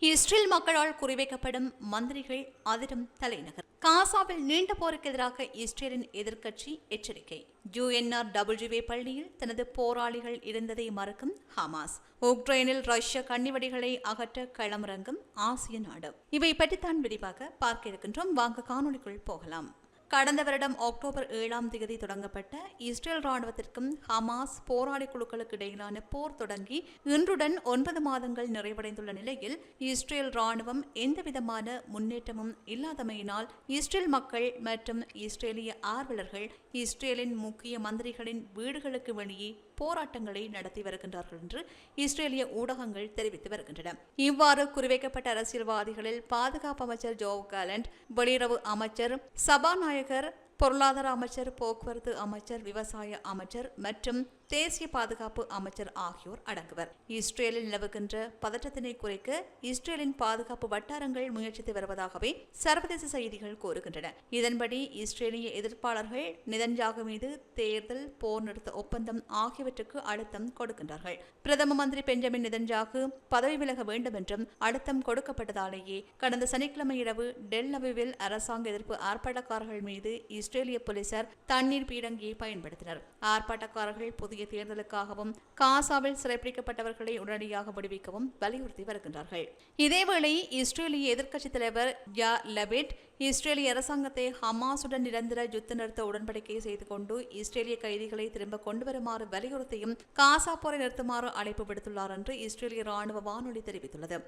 Israel மக்களால் குறிவைக்கப்படும் மந்திரிகள் அதிரும் தலைநகர். காசாவில் நீண்ட போருக்கு எதிராக இஸ்ரேலின் எதிர்க்கட்சி எச்சரிக்கை. யுஎன்ஆர் டபிள்யூஏ பள்ளியில் தனது போராளிகள் இருந்ததை மறக்கும் ஹமாஸ். உக்ரைனில் ரஷ்ய கண்ணிவடிகளை அகற்ற களமிறங்கும் ஆசிய நாடு. இவை பற்றித்தான் விரிவாக பார்க்க இருக்கின்றோம். வாங்க காணொளிக்குள் போகலாம். கடந்த வருடம் அக்டோபர் ஏழாம் தேதி தொடங்கப்பட்ட இஸ்ரேல் ராணுவத்திற்கும் ஹமாஸ் போராளி குழுக்களுக்கு இடையிலான போர் தொடங்கி இன்றுடன் ஒன்பது மாதங்கள் நிறைவடைந்துள்ள நிலையில் இஸ்ரேல் ராணுவம் எந்தவிதமான முன்னேற்றமும் இல்லாதமையினால் இஸ்ரேல் மக்கள் மற்றும் இஸ்ரேலிய ஆர்வலர்கள் இஸ்ரேலின் முக்கிய மந்திரிகளின் வீடுகளுக்கு வெளியே போராட்டங்களை நடத்தி வருகின்றார்கள் என்று இஸ்ரேலிய ஊடகங்கள் தெரிவித்து வருகின்றன. இவ்வாறு குறிவைக்கப்பட்ட அரசியல்வாதிகளில் பாதுகாப்பு அமைச்சர் ஜோ காலண்ட் வெளியுறவு அமைச்சர் சபாநாயகர் பொருளாதார அமைச்சர் போக்குவரத்து அமைச்சர் விவசாய அமைச்சர் மற்றும் தேசிய பாதுகாப்பு அமைச்சர் ஆகியோர் அடங்குவர். இஸ்ரேலில் நிலவுகின்ற பதற்றத்தினை குறைக்க இஸ்ரேலின் பாதுகாப்பு வட்டாரங்கள் முயற்சித்து வருவதாகவே சர்வதேச செய்திகள் கூறுகின்றன. இதன்படி இஸ்ரேலிய எதிர்ப்பாளர்கள் நிதன்ஜாகு மீது தேர்தல் போர் நிறுத்த ஒப்பந்தம் ஆகியவற்றுக்கு அழுத்தம் கொடுக்கின்றார்கள். பிரதம மந்திரி பெஞ்சமின் நிதன்ஜாகு பதவி விலக வேண்டும் என்றும் அழுத்தம் கொடுக்கப்பட்டதாலேயே கடந்த சனிக்கிழமை இரவு டெல்லவிவில் அரசாங்க எதிர்ப்பு ஆர்ப்பாட்டக்காரர்கள் மீது இஸ்ரேலிய போலீசார் தண்ணீர் பீரங்கியை பயன்படுத்தினர். ஆர்ப்பாட்டக்காரர்கள் புதிய நடத்திய தேர்தலுக்காகவும் காசாவில் சிறைப்பிடிக்கப்பட்டவர்களை உடனடியாக விடுவிக்கவும் வலியுறுத்தி வருகின்றார்கள். இதேவேளை இஸ்ரேலிய எதிர்க்கட்சித் தலைவர் யா லெபிட் இஸ்ரேலிய அரசாங்கத்தை ஹமாசுடன் நிரந்தர யுத்த நிறுத்த உடன்படிக்கை செய்து கொண்டு இஸ்ரேலிய கைதிகளை திரும்ப கொண்டு வருமாறு வலியுறுத்தியும் காசா போரை நிறுத்துமாறு அழைப்பு விடுத்துள்ளார் என்று இஸ்ரேலிய ராணுவ வானொலி தெரிவித்துள்ளது.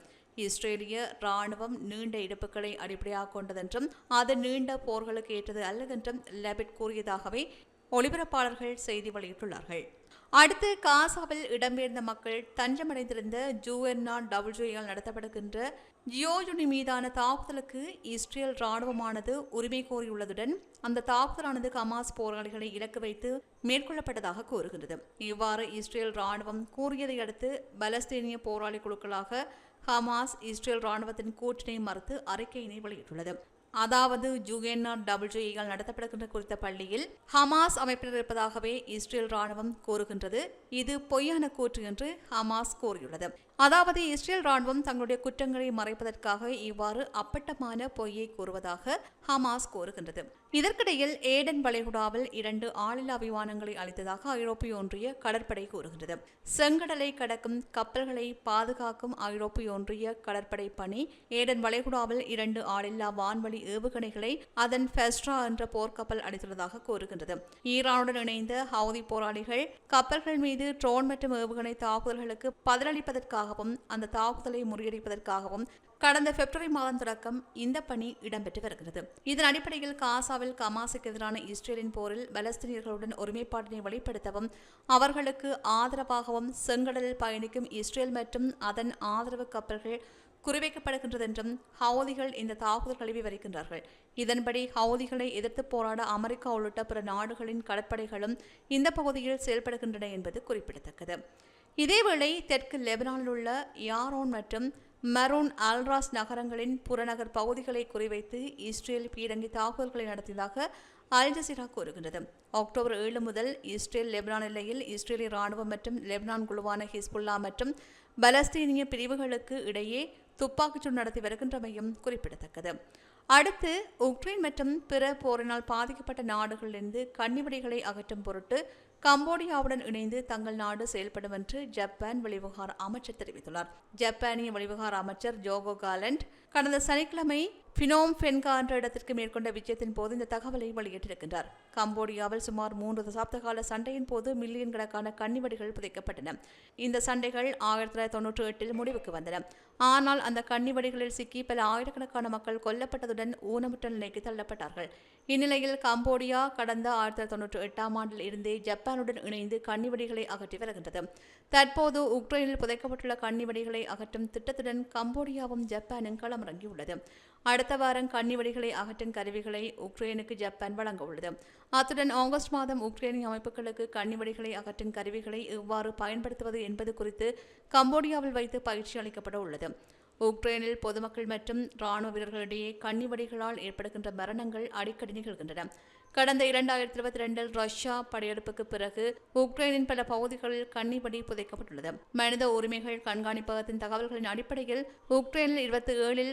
இஸ்ரேலிய ராணுவம் நீண்ட இடுப்புகளை அடிப்படையாக கொண்டதென்றும் அது நீண்ட போர்களுக்கு ஏற்றது அல்லதென்றும் லெபிட் கூறியதாகவே ஒளிபரப்பாளர்கள் செய்தி வெளியிட்டுள்ளார்கள். அடுத்து காசாவில் இடம்பெயர்ந்த மக்கள் தஞ்சமடைந்திருந்த ஜூஎன்ஆர் டபிள்யூஆல் நடத்தப்படுகின்ற ஜியோயுனி மீதான தாக்குதலுக்கு இஸ்ரேல் இராணுவமானது உரிமை கோரியுள்ளதுடன் அந்த தாக்குதலானது ஹமாஸ் போராளிகளை இலக்கு வைத்து மேற்கொள்ளப்பட்டதாக கூறுகின்றது. இவ்வாறு இஸ்ரேல் இராணுவம் கூறியதை அடுத்து பலஸ்தீனிய போராளி குழுக்களாக ஹமாஸ் இஸ்ரேல் ராணுவத்தின் கூற்றினை மறுத்து அறிக்கையினை வெளியிட்டுள்ளது. அதாவது ஜுகேன்னா டபிள்யூஏயால் நடத்தப்படுகின்ற குறித்த பள்ளியில் ஹமாஸ் அமைப்பினர் இருப்பதாகவே இஸ்ரேல் ராணுவம் கூறுகின்றது. இது பொய்யான கூற்று என்று ஹமாஸ் கூறியுள்ளது. அதாவது இஸ்ரேல் ராணுவம் தங்களுடைய குற்றங்களை மறைப்பதற்காக இவ்வாறு அப்பட்டமான பொய்யை கூறுவதாக ஹமாஸ் கூறுகின்றது. இதற்கிடையில் ஏடன் வளைகுடாவில் இரண்டு ஆளில்லா விமானங்களை அளித்ததாக ஐரோப்பிய ஒன்றிய கடற்படை கூறுகின்றது. செங்கடலை கடக்கும் கப்பல்களை பாதுகாக்கும் ஐரோப்பிய ஒன்றிய கடற்படை பணி ஏடன் வளைகுடாவில் இரண்டு ஆளில்லா வான்வழி ஏவுகணைகளை அதன் ஃபெஸ்ட்ரா என்ற போர்க்கப்பல் அளித்துள்ளதாக கூறுகின்றது. ஈரானுடன் இணைந்த ஹவுதி போராளிகள் கப்பல்கள் மீது ட்ரோன் மற்றும் ஏவுகணை தாக்குதல்களுக்கு பதிலளிப்பதற்காக பதிலளிப்பதற்காகவும் அந்த தாக்குதலை முறியடிப்பதற்காகவும் கடந்த பிப்ரவரி மாதம் தொடக்கம் இந்த பணி இடம்பெற்று வருகிறது. இதன் அடிப்படையில் காசாவில் கமாசுக்கு எதிரான இஸ்ரேலின் போரில் பலஸ்தீனியர்களுடன் ஒருமைப்பாட்டினை வெளிப்படுத்தவும் அவர்களுக்கு ஆதரவாகவும் செங்கடலில் பயணிக்கும் இஸ்ரேல் மற்றும் அதன் ஆதரவு கப்பல்கள் குறிவைக்கப்படுகின்றது என்றும் ஹவுதிகள் இந்த தாக்குதல்களை விவரிக்கின்றார்கள். இதன்படி ஹவுதிகளை எதிர்த்து போராட அமெரிக்கா உள்ளிட்ட பிற நாடுகளின் கடற்படைகளும் இந்த பகுதியில் செயல்படுகின்றன என்பது குறிப்பிடத்தக்கது. இதேவேளை தெற்கு லெபனானில் உள்ள யாரோன் மற்றும் மரோன் அல்ராஸ் நகரங்களின் புறநகர் பகுதிகளை குறிவைத்து இஸ்ரேல் பீரங்கி தாக்குதல்களை நடத்தியதாக அல் ஜசீரா கூறுகின்றது. அக்டோபர் ஏழு முதல் இஸ்ரேல் லெபனான் எல்லையில் இஸ்ரேலிய ராணுவம் மற்றும் லெபனான் குழுவான ஹிஸ்புல்லா மற்றும் பலஸ்தீனிய பிரிவுகளுக்கு இடையே துப்பாக்கிச்சூடு நடத்தி வருகின்றமையும் குறிப்பிடத்தக்கது. அடுத்து உக்ரைன் மற்றும் பிற போரினால் பாதிக்கப்பட்ட நாடுகளிலிருந்து கன்னிவெடிகளை அகற்றும் பொருட்டு கம்போடியாவுடன் இணைந்து தங்கள் நாடு செயல்படும் என்று ஜப்பான் வெளிவிவகார அமைச்சர் தெரிவித்துள்ளார். ஜப்பானிய வெளிவிவகார அமைச்சர் ஜோகோ காலண்ட் கடந்த சனிக்கிழமை பினோம் பென்கா என்ற இடத்திற்கு மேற்கொண்ட விஜயத்தின் போது இந்த தகவலை வெளியிட்டிருக்கின்றார். கம்போடியாவில் சுமார் மூன்று தசாப்த கால சண்டையின் போது மில்லியன் கணக்கான கன்னிவடிகள் புதைக்கப்பட்டன. இந்த சண்டைகள் ஆயிரத்தி தொள்ளாயிரத்தி தொன்னூற்றி எட்டில் முடிவுக்கு வந்தன. ஆனால் அந்த கன்னிவடிகளில் சிக்கி பல ஆயிரக்கணக்கான மக்கள் கொல்லப்பட்டதுடன் ஊனமுற்ற நிலைக்கு தள்ளப்பட்டார்கள். இந்நிலையில் கம்போடியா கடந்த ஆயிரத்தி தொள்ளாயிரத்தி தொன்னூற்றி எட்டாம் ஆண்டில் இருந்தே ஜப்பானுடன் இணைந்து கன்னிவடிகளை அகற்றி வருகின்றது தற்போது உக்ரைனில் புதைக்கப்பட்டுள்ள கன்னிவடிகளை அகற்றும் திட்டத்துடன் கம்போடியாவும் ஜப்பானும் களமிறங்கியுள்ளது. அடுத்த வாரம் கன்னிவடிகளை அகற்றும் கருவிகளை உக்ரைனுக்கு ஜப்பான் வழங்க உள்ளது. அத்துடன் ஆகஸ்ட் மாதம் உக்ரைனிய அமைப்புகளுக்கு கன்னிவடிகளை அகற்றும் கருவிகளை எவ்வாறு பயன்படுத்துவது என்பது குறித்து கம்போடியாவில் வைத்து பயிற்சி அளிக்கப்பட உள்ளது. உக்ரைனில் பொதுமக்கள் மற்றும் ராணுவ வீரர்களிடையே கன்னிவடிகளால் ஏற்படுகின்ற மரணங்கள் அடிக்கடி நிகழ்கின்றன. கடந்த இரண்டாயிரத்தி இருபத்தி ரெண்டில் ரஷ்யா படையெடுப்புக்கு பிறகு உக்ரைனின் பல பகுதிகளில் கண்ணிவடி புதைக்கப்பட்டுள்ளது. மனித உரிமைகள் கண்காணிப்பகத்தின் தகவல்களின் அடிப்படையில் உக்ரைனில் இருபத்தி ஏழில்